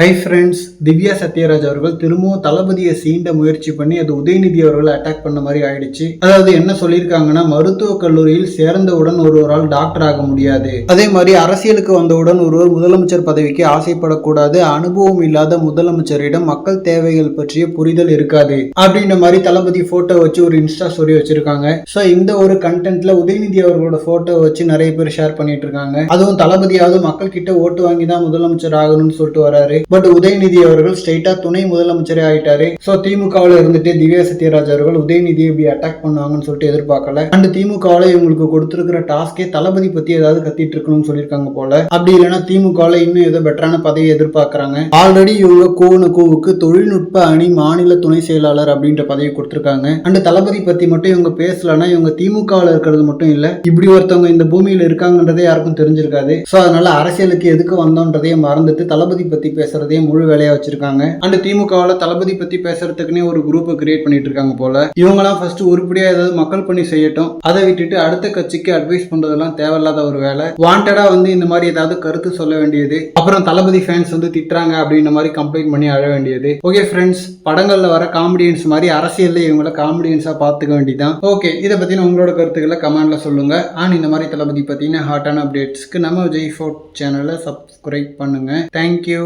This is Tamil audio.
ஹை ஃப்ரெண்ட்ஸ் திவ்யா சத்யராஜ் அவர்கள் திரும்பவும் தளபதியை சீண்ட முயற்சி பண்ணி அது உதயநிதி அவர்களை அட்டாக் பண்ண மாதிரி ஆயிடுச்சு. அதாவது என்ன சொல்லியிருக்காங்கன்னா மருத்துவக் கல்லூரியில் சேர்ந்தவுடன் ஒருவரால் டாக்டர் ஆக முடியாது. அதே மாதிரி அரசியலுக்கு வந்தவுடன் ஒருவர் முதலமைச்சர் பதவிக்கு ஆசைப்படக்கூடாது அனுபவம் இல்லாத முதலமைச்சரிடம் மக்கள் தேவைகள் பற்றிய புரிதல் இருக்காது. அப்படின்ற மாதிரி தளபதி போட்டோ வச்சு ஒரு இன்ஸ்டா ஸ்டோரி வச்சிருக்காங்க. ஸோ இந்த ஒரு கண்டென்ட்ல உதயநிதி அவர்களோட போட்டோ வச்சு நிறைய பேர் ஷேர் பண்ணிட்டு இருக்காங்க. அதுவும் தளபதியாவது மக்கள் கிட்ட ஓட்டு வாங்கி தான் முதலமைச்சர் ஆகணும்னு சொல்லிட்டு வராரு. பட் உதயநிதி அவர்கள் ஸ்ட்ரைட்டா துணை முதலமைச்சரே ஆயிட்டாரு. சோ திமுகவில் இருந்துட்டு திவ்யா சத்யராஜ் அவர்கள் உதயநிதியை இப்படி அட்டாக் பண்ணுவாங்கன்னு சொல்லிட்டு எதிர்பார்க்கல. அண்ட் திமுகவில் இவங்களுக்கு கொடுத்திருக்கிற டாஸ்கே தளபதி பத்தி ஏதாவது கத்திட்டு இருக்கணும்னு சொல்லியிருக்காங்க போல. அப்படி இல்லைன்னா திமுகவில் இன்னும் ஏதோ பெட்டரான பதவி எதிர்பார்க்கறாங்க. ஆல்ரெடி இவங்க கோவன கோவுக்கு தொழில்நுட்ப அணி மாநில துணை செயலாளர் அப்படின்ற பதவி கொடுத்துருக்காங்க. அண்ட் தளபதி பத்தி மட்டும் இவங்க பேசலன்னா இவங்க திமுகவில் இருக்கிறது மட்டும் இல்ல இப்படி ஒருத்தவங்க இந்த பூமியில இருக்காங்கன்றதே யாருக்கும் தெரிஞ்சிருக்காது. சோ அதனால அரசியலுக்கு எதுக்கு வந்தோன்றதையே மறந்துட்டு தளபதி பத்தி பேச பேசுறதே முழு வேலையா வச்சிருக்காங்க. அண்ட் திமுகவில் தளபதி பத்தி பேசுறதுக்குன்னே ஒரு குரூப்பை கிரியேட் பண்ணிட்டு இருக்காங்க போல. இவங்கெல்லாம் ஃபர்ஸ்ட் உருப்படியா ஏதாவது மக்கள் பணி செய்யட்டும். அதை விட்டுட்டு அடுத்த கட்சிக்கு அட்வைஸ் பண்றதெல்லாம் தேவையில்லாத ஒரு வேலை. வாண்டடா வந்து இந்த மாதிரி ஏதாவது கருத்து சொல்ல வேண்டியது. அப்புறம் தளபதி ஃபேன்ஸ் வந்து திட்டுறாங்க அப்படின்ற மாதிரி கம்ப்ளைண்ட் பண்ணி அழ வேண்டியது. ஓகே ஃப்ரெண்ட்ஸ் படங்கள்ல வர காமெடியன்ஸ் மாதிரி அரசியல்ல இவங்கள காமெடியன்ஸா பார்த்துக்க வேண்டியதான் ஓகே இதை பத்தின உங்களோட கருத்துக்களை கமெண்ட்ல சொல்லுங்க. அண்ட் இந்த மாதிரி தளபதி பத்தின ஹாட்டான அப்டேட்ஸ்க்கு நம்ம விஜய் ஃபோர்ட் சேனலை சப்ஸ்கிரைப் பண்ணுங்க. Thank you